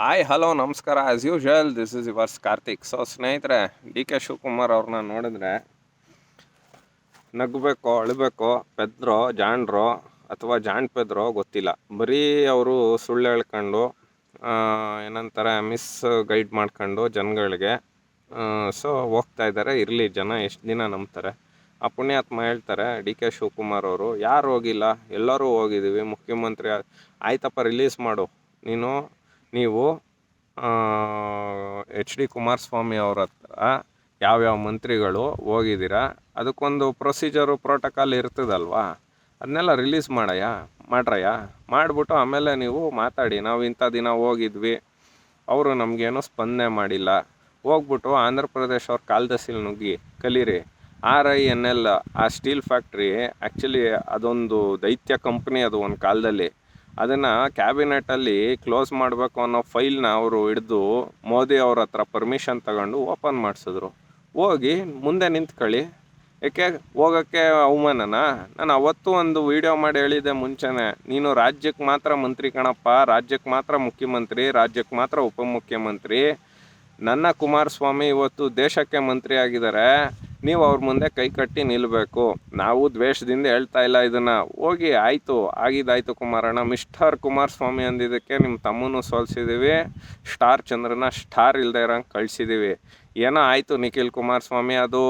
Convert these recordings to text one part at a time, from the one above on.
Hi hello ನಮಸ್ಕಾರ. As usual this is yours Karthik so ಸ್ನೇಹಿತರೆ D K Shivakumar ಅವ್ರನ್ನ ನೋಡಿದ್ರೆ ನಗಬೇಕೋ, ಅಳಬೇಕೋ, ಪೆದ್ರೋ, ಜಾಣ್ರೋ ಅಥವಾ ಜಾಣ್ ಪೆದ್ರೋ ಗೊತ್ತಿಲ್ಲ. ಬರೀ ಅವರು ಸುಳ್ಳು ಹೇಳ್ಕೊಂಡು ಏನಂತಾರೆ ಮಿಸ್ ಗೈಡ್ ಮಾಡ್ಕೊಂಡು ಜನಗಳಿಗೆ ಸೊ ಹೋಗ್ತಾ ಇದ್ದಾರೆ. ಇರಲಿ, ಜನ ಎಷ್ಟು ದಿನ ನಂಬ್ತಾರೆ. ಆ ಪುಣ್ಯಾತ್ಮ ಹೇಳ್ತಾರೆ ಡಿ ಕೆ ಶಿವಕುಮಾರ್ ಅವರು, ಯಾರು ಹೋಗಿಲ್ಲ? ಎಲ್ಲರೂ ಹೋಗಿದ್ದೀವಿ. ಮುಖ್ಯಮಂತ್ರಿ ಆಯ್ತಪ್ಪ ರಿಲೀಸ್ ಮಾಡು. ನೀನು ನೀವು ಎಚ್ ಡಿ ಕುಮಾರಸ್ವಾಮಿ ಅವ್ರ ಹತ್ರ ಯಾವ್ಯಾವ ಮಂತ್ರಿಗಳು ಹೋಗಿದ್ದೀರಾ, ಅದಕ್ಕೊಂದು ಪ್ರೊಸೀಜರು, ಪ್ರೋಟೋಕಾಲ್ ಇರ್ತದಲ್ವಾ, ಅದನ್ನೆಲ್ಲ ರಿಲೀಸ್ ಮಾಡಯ್ಯ, ಮಾಡ್ರಯ್ಯ, ಮಾಡಿಬಿಟ್ಟು ಆಮೇಲೆ ನೀವು ಮಾತಾಡಿ, ನಾವು ಇಂಥ ದಿನ ಹೋಗಿದ್ವಿ, ಅವರು ನಮಗೇನು ಸ್ಪಂದನೆ ಮಾಡಿಲ್ಲ, ಹೋಗ್ಬಿಟ್ಟು ಆಂಧ್ರ ಪ್ರದೇಶ ಅವ್ರ ಕಾಲ್ದಸಿಲ್ ನುಗ್ಗಿ, ಕಲೀರಿ, ಆರ್ ಐ ಎನ್ ಎಲ್, ಆ ಸ್ಟೀಲ್ ಫ್ಯಾಕ್ಟ್ರಿ ಆ್ಯಕ್ಚುಲಿ ಅದೊಂದು ದೈತ್ಯ ಕಂಪ್ನಿ ಅದು ಒಂದು ಕಾಲದಲ್ಲಿ ಅದನ್ನು ಕ್ಯಾಬಿನೆಟಲ್ಲಿ ಕ್ಲೋಸ್ ಮಾಡಬೇಕು ಅನ್ನೋ ಫೈಲ್ನ ಅವರು ಹಿಡಿದು ಮೋದಿ ಅವ್ರ ಹತ್ರ ಪರ್ಮಿಷನ್ ತಗೊಂಡು ಓಪನ್ ಮಾಡಿಸಿದ್ರು. ಹೋಗಿ ಮುಂದೆ ನಿಂತ್ಕೊಳ್ಳಿ. ಏಕೆ? ಹೋಗೋಕ್ಕೆ ಅವಮಾನನ? ನಾನು ಅವತ್ತು ಒಂದು ವಿಡಿಯೋ ಮಾಡಿ ಹೇಳಿದ್ದೆ ಮುಂಚೆನೆ. ನೀನು ರಾಜ್ಯಕ್ಕೆ ಮಾತ್ರ ಮಂತ್ರಿ ಕಣಪ್ಪ. ರಾಜ್ಯಕ್ಕೆ ಮಾತ್ರ ಮುಖ್ಯಮಂತ್ರಿ, ರಾಜ್ಯಕ್ಕೆ ಮಾತ್ರ ಉಪಮುಖ್ಯಮಂತ್ರಿ. ನನ್ನ ಕುಮಾರಸ್ವಾಮಿ ಇವತ್ತು ದೇಶಕ್ಕೆ ಮಂತ್ರಿ ಆಗಿದ್ದಾರೆ. ನೀವು ಅವ್ರ ಮುಂದೆ ಕೈ ಕಟ್ಟಿ ನಿಲ್ಲಬೇಕು ನಾವು ದ್ವೇಷದಿಂದ ಹೇಳ್ತಾ ಇಲ್ಲ ಇದನ್ನು. ಹೋಗಿ, ಆಯಿತು, ಆಗಿದ್ದಾಯ್ತು ಕುಮಾರಣ್ಣ. ಮಿಸ್ಟರ್ ಕುಮಾರಸ್ವಾಮಿ ಅಂದಿದ್ದಕ್ಕೆ ನಿಮ್ಮ ತಮ್ಮನೂ ಸೋಲ್ಸಿದ್ದೀವಿ ಸ್ಟಾರ್ ಚಂದ್ರನ ಸ್ಟಾರ್ ಇಲ್ಲದೆ ಇರೋಂಗೆ ಕಳಿಸಿದ್ದೀವಿ ಏನೋ ಆಯಿತು ನಿಖಿಲ್ ಕುಮಾರಸ್ವಾಮಿ, ಅದು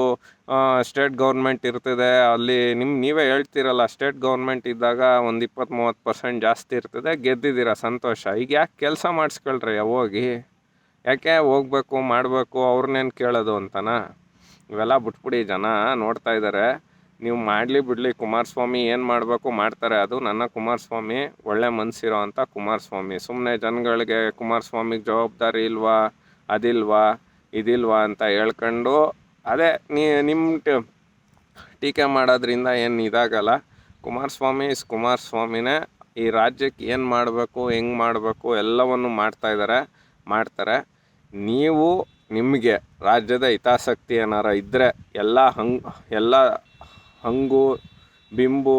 ಸ್ಟೇಟ್ ಗೌರ್ಮೆಂಟ್ ಇರ್ತದೆ. ಅಲ್ಲಿ ನಿಮ್ಮ ನೀವೇ ಹೇಳ್ತಿರಲ್ಲ, ಸ್ಟೇಟ್ ಗೌರ್ಮೆಂಟ್ ಇದ್ದಾಗ ಒಂದು ಇಪ್ಪತ್ತು ಮೂವತ್ತು ಪರ್ಸೆಂಟ್ ಜಾಸ್ತಿ ಇರ್ತದೆ. ಗೆದ್ದಿದ್ದೀರಾ? ಸಂತೋಷ. ಈಗ ಯಾಕೆ ಕೆಲಸ ಮಾಡಿಸ್ಕೊಳ್ರಿ, ಹೋಗಿ. ಯಾಕೆ ಹೋಗ್ಬೇಕು, ಮಾಡಬೇಕು ಅವ್ರನ್ನೇನು ಕೇಳೋದು ಅಂತನಾ? ಇವೆಲ್ಲ ಬಿಟ್ಬಿಡಿ, ಜನ ನೋಡ್ತಾ ಇದ್ದಾರೆ ನೀವು ಮಾಡಲಿ ಬಿಡಲಿ, ಕುಮಾರಸ್ವಾಮಿ ಏನು ಮಾಡಬೇಕು ಮಾಡ್ತಾರೆ. ಅದು ನನ್ನ ಕುಮಾರಸ್ವಾಮಿ, ಒಳ್ಳೆ ಮನಸ್ಸಿರೋ ಅಂಥ ಕುಮಾರಸ್ವಾಮಿ. ಸುಮ್ಮನೆ ಜನಗಳಿಗೆ ಕುಮಾರಸ್ವಾಮಿಗೆ ಜವಾಬ್ದಾರಿ ಇಲ್ವಾ, ಅದಿಲ್ವಾ, ಇದಿಲ್ವಾ ಅಂತ ಹೇಳ್ಕೊಂಡು, ಅದೇ ನೀ ನಿಮ್ಮ ಟೀಕೆ ಮಾಡೋದ್ರಿಂದ ಏನು ಇದಾಗಲ್ಲ. ಕುಮಾರಸ್ವಾಮಿ ಇಸ್ ಕುಮಾರಸ್ವಾಮಿನೇ. ಈ ರಾಜ್ಯಕ್ಕೆ ಏನು ಮಾಡಬೇಕು, ಹೆಂಗೆ ಮಾಡಬೇಕು, ಎಲ್ಲವನ್ನು ಮಾಡ್ತಾ ಇದ್ದಾರೆ ಮಾಡ್ತಾರೆ. ನೀವು ನಿಮಗೆ ರಾಜ್ಯದ ಹಿತಾಸಕ್ತಿ ಏನಾರ ಇದ್ದರೆ ಎಲ್ಲ ಹಂಗ್, ಎಲ್ಲ ಹಂಗು, ಬಿಂಬು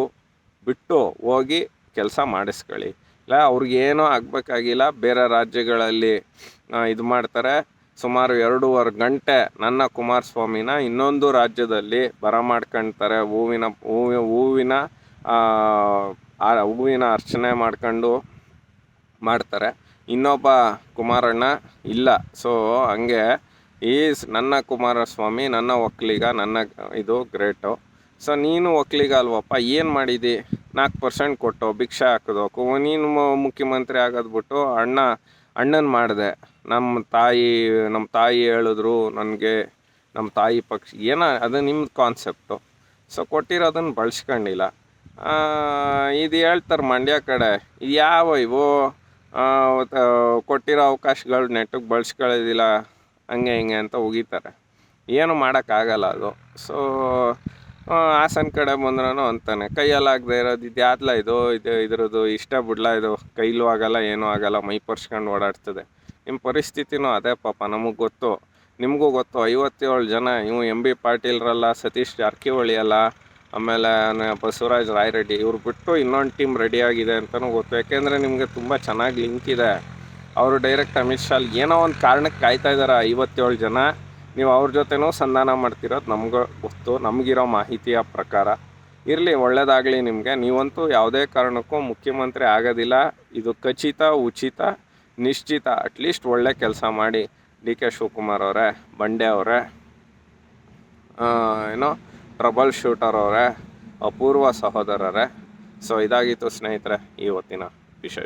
ಬಿಟ್ಟು ಹೋಗಿ ಕೆಲಸ ಮಾಡಿಸ್ಕೊಳ್ಳಿ. ಇಲ್ಲ ಅವ್ರಿಗೇನೂ ಆಗಬೇಕಾಗಿಲ್ಲ. ಬೇರೆ ರಾಜ್ಯಗಳಲ್ಲಿ ಇದು ಮಾಡ್ತಾರೆ. ಸುಮಾರು ಎರಡೂವರೆ ಗಂಟೆ ನನ್ನ ಕುಮಾರಸ್ವಾಮಿನ ಇನ್ನೊಂದು ರಾಜ್ಯದಲ್ಲಿ ಬರ ಮಾಡ್ಕೊಳ್ತಾರೆ ಹೂವಿನ, ಹೂವಿ, ಹೂವಿನ ಆ, ಹೂವಿನ ಅರ್ಚನೆ ಮಾಡ್ಕೊಂಡು ಮಾಡ್ತಾರೆ. ಇನ್ನೊಬ್ಬ ಕುಮಾರಣ್ಣ ಇಲ್ಲ. ಸೊ ಹಂಗೆ ಈಸ್ ನನ್ನ ಕುಮಾರಸ್ವಾಮಿ, ನನ್ನ ಒಕ್ಕಲಿಗ, ನನ್ನ ಇದು ಗ್ರೇಟು. ಸೊ ನೀನು ಒಕ್ಕಲಿಗ ಅಲ್ವಪ್ಪ, ಏನು ಮಾಡಿದಿ? ನಾಲ್ಕು ಪರ್ಸೆಂಟ್ ಕೊಟ್ಟು, ಭಿಕ್ಷೆ ಹಾಕಿದೋಕು ನೀನು ಮುಖ್ಯಮಂತ್ರಿ ಆಗೋದ್ಬಿಟ್ಟು ಅಣ್ಣ, ಅಣ್ಣನ ಮಾಡಿದೆ. ನಮ್ಮ ತಾಯಿ ನಮ್ಮ ತಾಯಿ ಹೇಳಿದ್ರು ನನಗೆ ನಮ್ಮ ತಾಯಿ ಪಕ್ಷ, ಏನೋ, ಅದು ನಿಮ್ಮ ಕಾನ್ಸೆಪ್ಟು ಸೊ ಕೊಟ್ಟಿರೋದನ್ನು ಬಳಸ್ಕೊಂಡಿಲ್ಲ. ಇದು ಹೇಳ್ತಾರೆ ಮಂಡ್ಯ ಕಡೆ. ಇದು ಯಾವ ಇವು? ಕೊಟ್ಟಿರೋ ಅವಕಾಶಗಳು ನೆಟ್ಟಿಗೆ ಬಳಸ್ಕೊಳ್ಳೋದಿಲ್ಲ, ಹಂಗೆ ಹಿಂಗೆ ಅಂತ ಉಗಿತಾರೆ. ಏನು ಮಾಡೋಕ್ಕಾಗಲ್ಲ ಅದು. ಸೊ ಹಾಸನ ಕಡೆ ಬಂದ್ರೂ ಅಂತಾನೆ. ಕೈಯಲ್ಲಾಗದೆ ಇರೋದು ಇದು ಯಾತ್ಲ ಇದು? ಇದು ಇದ್ರದ್ದು ಇಷ್ಟ ಬಿಡ್ಲ ಇದು? ಕೈಲೂ ಆಗಲ್ಲ, ಏನೂ ಆಗಲ್ಲ, ಮೈ ಪರ್ಸ್ಕೊಂಡು ಓಡಾಡ್ತದೆ. ನಿಮ್ಮ ಪರಿಸ್ಥಿತಿನೂ ಅದೇ ಪಾಪ, ನಮಗೆ ಗೊತ್ತು. ನಿಮಗೂ ಗೊತ್ತು, ಐವತ್ತೇಳು ಜನ ಇವು ಎಂ ಬಿ ಪಾಟೀಲ್ರಲ್ಲ, ಸತೀಶ್ ಜಾರಕಿಹೊಳಿ ಅಲ್ಲ ಆಮೇಲೆ ಬಸವರಾಜ್ ರಾಯರೆಡ್ಡಿ ಇವ್ರು ಬಿಟ್ಟು ಇನ್ನೊಂದು ಟೀಮ್ ರೆಡಿ ಆಗಿದೆ ಅಂತಲೂ ಗೊತ್ತು. ಯಾಕೆಂದರೆ ನಿಮಗೆ ತುಂಬ ಚೆನ್ನಾಗಿ ಲಿಂಕ್ ಇದೆ. ಅವರು ಡೈರೆಕ್ಟ್ ಅಮಿತ್ ಶಾಲ್ ಏನೋ ಒಂದು ಕಾರಣಕ್ಕೆ ಕಾಯ್ತಾ ಇದ್ದಾರೆ ಐವತ್ತೇಳು ಜನ. ನೀವು ಅವ್ರ ಜೊತೆನೂ ಸಂಧಾನ ಮಾಡ್ತಿರೋದು ನಮ್ಗೆ ಗೊತ್ತು. ನಮಗಿರೋ ಮಾಹಿತಿಯ ಪ್ರಕಾರ ಇರಲಿ, ಒಳ್ಳೇದಾಗಲಿ ನಿಮಗೆ. ನೀವಂತೂ ಯಾವುದೇ ಕಾರಣಕ್ಕೂ ಮುಖ್ಯಮಂತ್ರಿ ಆಗೋದಿಲ್ಲ. ಇದು ಖಚಿತ, ಉಚಿತ, ನಿಶ್ಚಿತ ಅಟ್ಲೀಸ್ಟ್ ಒಳ್ಳೆ ಕೆಲಸ ಮಾಡಿ ಡಿ ಕೆ ಶಿವಕುಮಾರ್ ಅವರೇ, ಬಂಡೆ ಅವರೇ. ಏನೋ ಟ್ರಬಲ್ ಶೂಟರ್ ಅವರೇ ಅಪೂರ್ವ ಸಹೋದರರೇ. ಸೊ ಇದಾಗಿತ್ತು ಸ್ನೇಹಿತರೆ ಈ ಹೊತ್ತಿನ ವಿಶೇಷ.